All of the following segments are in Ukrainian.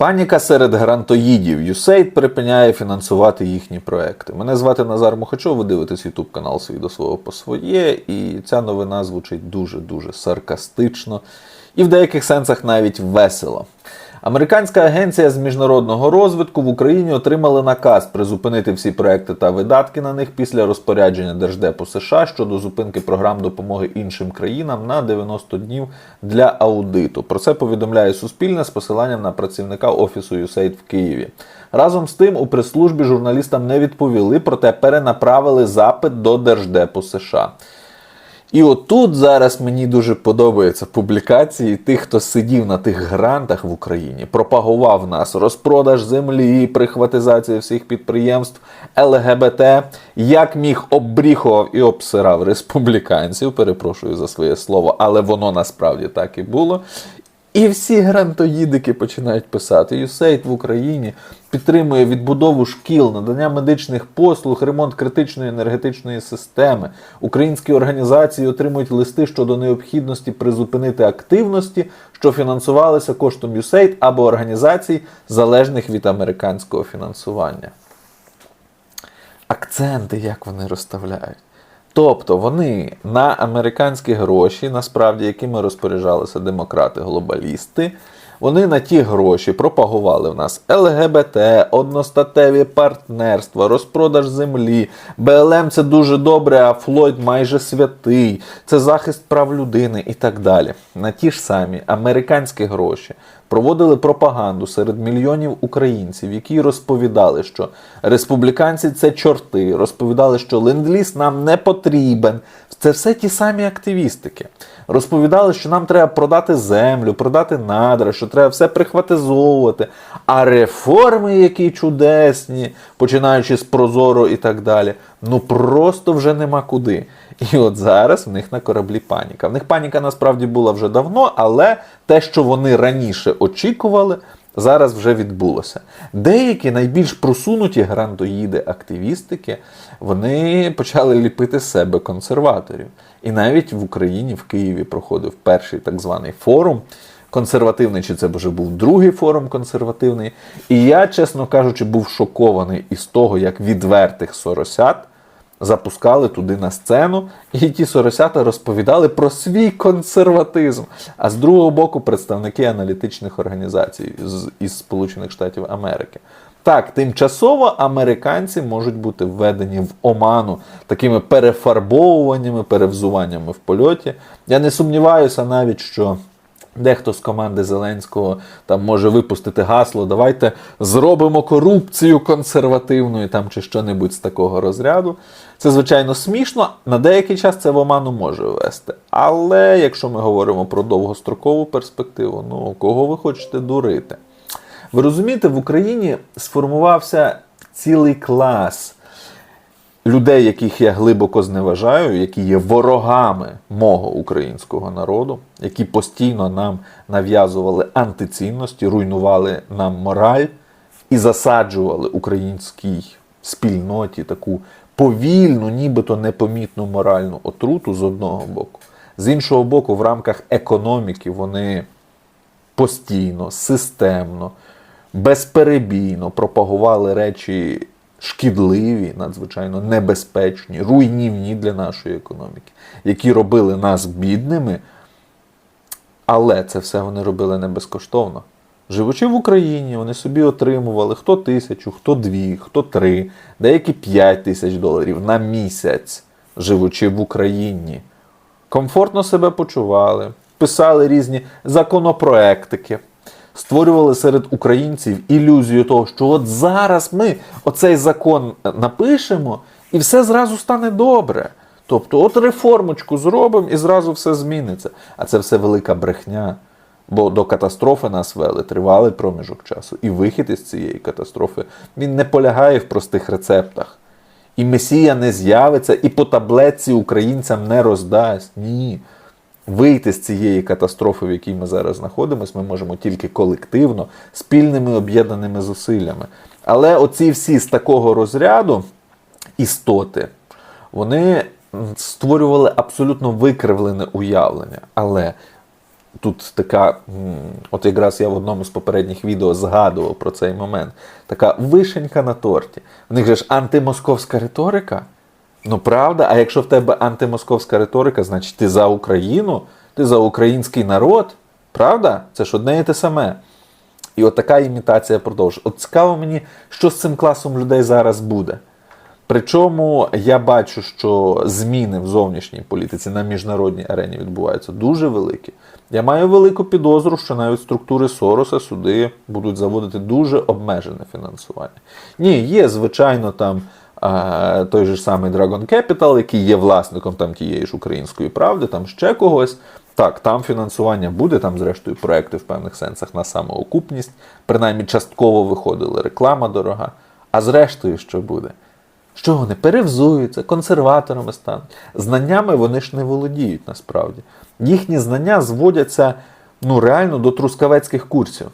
Паніка серед грантоїдів. USAID припиняє фінансувати їхні проекти. Мене звати Назар Мухачов, ви дивитесь YouTube канал свій до свого по своє, і ця новина звучить дуже-дуже саркастично і в деяких сенсах навіть весело. Американська агенція з міжнародного розвитку в Україні отримала наказ призупинити всі проекти та видатки на них після розпорядження Держдепу США щодо зупинки програм допомоги іншим країнам на 90 днів для аудиту. Про це повідомляє Суспільне з посиланням на працівника офісу USAID в Києві. Разом з тим, у прес-службі журналістам не відповіли, проте перенаправили запит до Держдепу США. І отут зараз мені дуже подобаються публікації тих, хто сидів на тих грантах в Україні, пропагував нас розпродаж землі, прихватизація всіх підприємств, ЛГБТ, як міг обріхував і обсирав республіканців, перепрошую за своє слово, але воно насправді так і було. І всі грантоїдики починають писати. USAID в Україні підтримує відбудову шкіл, надання медичних послуг, ремонт критичної енергетичної системи. Українські організації отримують листи щодо необхідності призупинити активності, що фінансувалися коштом USAID або організацій, залежних від американського фінансування. Акценти, як вони розставляють. Тобто вони на американські гроші, насправді, якими розпоряджалися демократи-глобалісти, вони на ті гроші пропагували в нас ЛГБТ, одностатеві партнерства, розпродаж землі. БЛМ це дуже добре, а Флойд майже святий, це захист прав людини і так далі. На ті ж самі американські гроші проводили пропаганду серед мільйонів українців, які розповідали, що республіканці це чорти, розповідали, що ленд-ліз нам не потрібен. Це все ті самі активістики. Розповідали, що нам треба продати землю, продати надра, що треба все прихватизовувати. А реформи, які чудесні, починаючи з Прозоро і так далі, ну просто вже нема куди. І от зараз в них на кораблі паніка. В них паніка насправді була вже давно, але те, що вони раніше очікували, зараз вже відбулося. Деякі найбільш просунуті грантоїди активістики, вони почали ліпити себе консерваторів. І навіть в Україні, в Києві, проходив перший так званий форум. Консервативний, чи це вже був другий форум консервативний. І я, чесно кажучи, був шокований із того, як відвертих соросят запускали туди на сцену, і ті соросята розповідали про свій консерватизм. А з другого боку, представники аналітичних організацій з, із Сполучених Штатів Америки. Так, тимчасово американці можуть бути введені в оману такими перефарбовуваннями, перевзуваннями в польоті. Я не сумніваюся навіть, що. Дехто з команди Зеленського там може випустити гасло, давайте зробимо корупцію консервативною там чи що-небудь з такого розряду. Це, звичайно, смішно, на деякий час це в оману може ввести. Але якщо ми говоримо про довгострокову перспективу, ну кого ви хочете дурити? Ви розумієте, в Україні сформувався цілий клас людей, яких я глибоко зневажаю, які є ворогами мого українського народу, які постійно нам нав'язували антицінності, руйнували нам мораль і засаджували українській спільноті таку повільну, нібито непомітну моральну отруту з одного боку. З іншого боку, в рамках економіки вони постійно, системно, безперебійно пропагували речі шкідливі, надзвичайно небезпечні, руйнівні для нашої економіки, які робили нас бідними. Але це все вони робили не безкоштовно. Живучи в Україні, вони собі отримували хто тисячу, хто дві, хто три, деякі п'ять тисяч доларів на місяць, живучи в Україні. Комфортно себе почували, писали різні законопроектики, створювали серед українців ілюзію того, що от зараз ми оцей закон напишемо, і все зразу стане добре. Тобто, от реформочку зробимо і зразу все зміниться. А це все велика брехня. Бо до катастрофи нас вели тривалий проміжок часу. І вихід із цієї катастрофи він не полягає в простих рецептах. І Месія не з'явиться, і по таблетці українцям не роздасть. Ні. Вийти з цієї катастрофи, в якій ми зараз знаходимося, ми можемо тільки колективно, спільними об'єднаними зусиллями. Але оці всі з такого розряду істоти, вони створювали абсолютно викривлене уявлення. Але тут така, от якраз я в одному з попередніх відео згадував про цей момент. Така вишенька на торті. В них же ж антимосковська риторика. Ну правда, а якщо в тебе антимосковська риторика, значить ти за Україну, ти за український народ. Правда? Це ж одне і те саме. І от така імітація продовжує. От цікаво мені, що з цим класом людей зараз буде. Причому я бачу, що зміни в зовнішній політиці на міжнародній арені відбуваються дуже великі. Я маю велику підозру, що навіть структури Сороса сюди будуть заводити дуже обмежене фінансування. Ні, є, звичайно, там той же самий Dragon Capital, який є власником там тієї ж української правди, там ще когось. Так, там фінансування буде, там, зрештою, проекти в певних сенсах на самоокупність, принаймні частково виходили реклама дорога. А зрештою, що буде? Що вони перевзуються, консерваторами стануть. Знаннями вони ж не володіють насправді. Їхні знання зводяться ну, реально до трускавецьких курсів,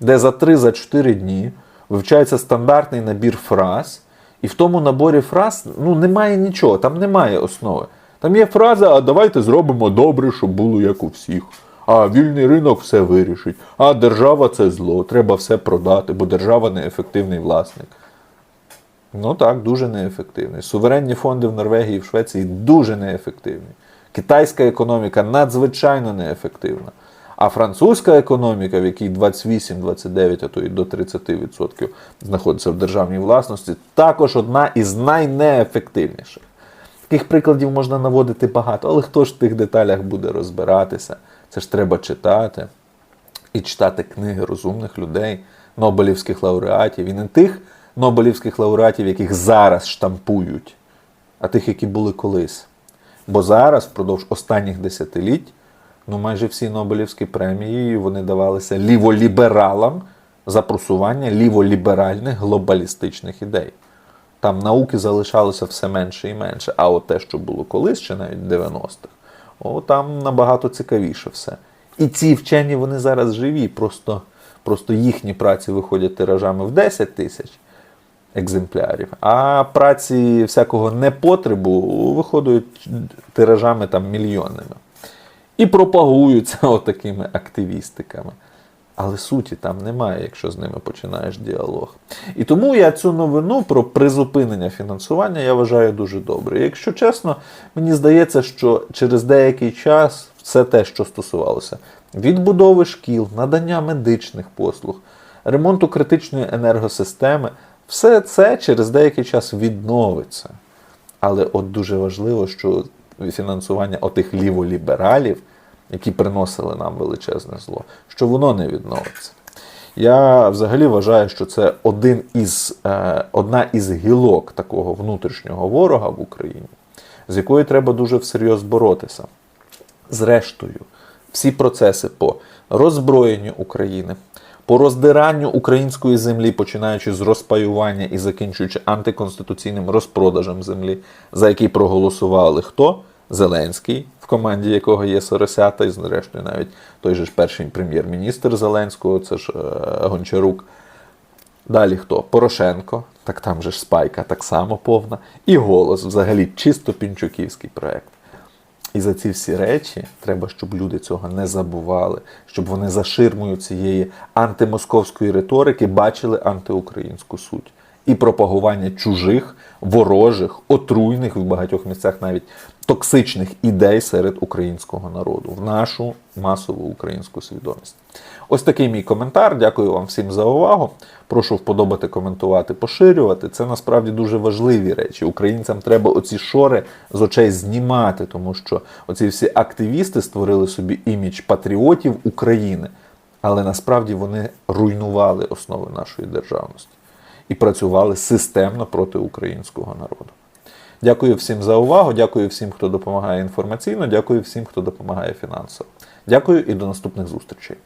де за 3-4 дні вивчається стандартний набір фраз, і в тому наборі фраз ну, немає нічого, там немає основи. Там є фраза, а давайте зробимо добре, щоб було як у всіх. А вільний ринок все вирішить. А держава це зло, треба все продати, бо держава неефективний власник. Ну так, дуже неефективний. Суверенні фонди в Норвегії і в Швеції дуже неефективні. Китайська економіка надзвичайно неефективна. А французька економіка, в якій 28-29, а то і до 30% знаходиться в державній власності, також одна із найнеефективніших. Таких прикладів можна наводити багато, але хто ж в тих деталях буде розбиратися? Це ж треба читати і читати книги розумних людей, Нобелівських лауреатів, і не тих Нобелівських лауреатів, яких зараз штампують, а тих, які були колись. Бо зараз, впродовж останніх десятиліть, ну майже всі Нобелівські премії вони давалися ліволібералам за просування ліволіберальних глобалістичних ідей. Там науки залишалося все менше і менше. А от те, що було колись, ще навіть в 90-х, о, там набагато цікавіше все. І ці вчені вони зараз живі, просто, просто їхні праці виходять тиражами в 10 тисяч екземплярів, а праці всякого непотребу виходять тиражами там мільйонними. І пропагуються отакими активістиками. Але суті там немає, якщо з ними починаєш діалог. І тому я цю новину про призупинення фінансування я вважаю дуже добре. Якщо чесно, мені здається, що через деякий час все те, що стосувалося відбудови шкіл, надання медичних послуг, ремонту критичної енергосистеми, все це через деякий час відновиться. Але от дуже важливо, що фінансування отих ліволібералів, які приносили нам величезне зло, що воно не відновиться. Я взагалі вважаю, що це один із, е, одна із гілок такого внутрішнього ворога в Україні, з якою треба дуже всерйоз боротися. Зрештою, всі процеси по роззброєнню України, по роздиранню української землі, починаючи з розпаювання і закінчуючи антиконституційним розпродажем землі, за який проголосували хто? Зеленський, в команді якого є Соросята, і зрештою навіть той же ж перший прем'єр-міністр Зеленського, це ж е, Гончарук. Далі хто? Порошенко, так там же ж спайка так само повна. І голос взагалі чисто пінчуківський проект. І за ці всі речі треба, щоб люди цього не забували, щоб вони за ширмою цієї антимосковської риторики бачили антиукраїнську суть і пропагування чужих, ворожих, отруйних в багатьох місцях навіть токсичних ідей серед українського народу в нашу масову українську свідомість. Ось такий мій коментар. Дякую вам всім за увагу. Прошу вподобати, коментувати, поширювати. Це насправді дуже важливі речі. Українцям треба оці шори з очей знімати, тому що оці всі активісти створили собі імідж патріотів України, але насправді вони руйнували основи нашої державності і працювали системно проти українського народу. Дякую всім за увагу. Дякую всім, хто допомагає інформаційно. Дякую всім, хто допомагає фінансово. Дякую і до наступних зустрічей.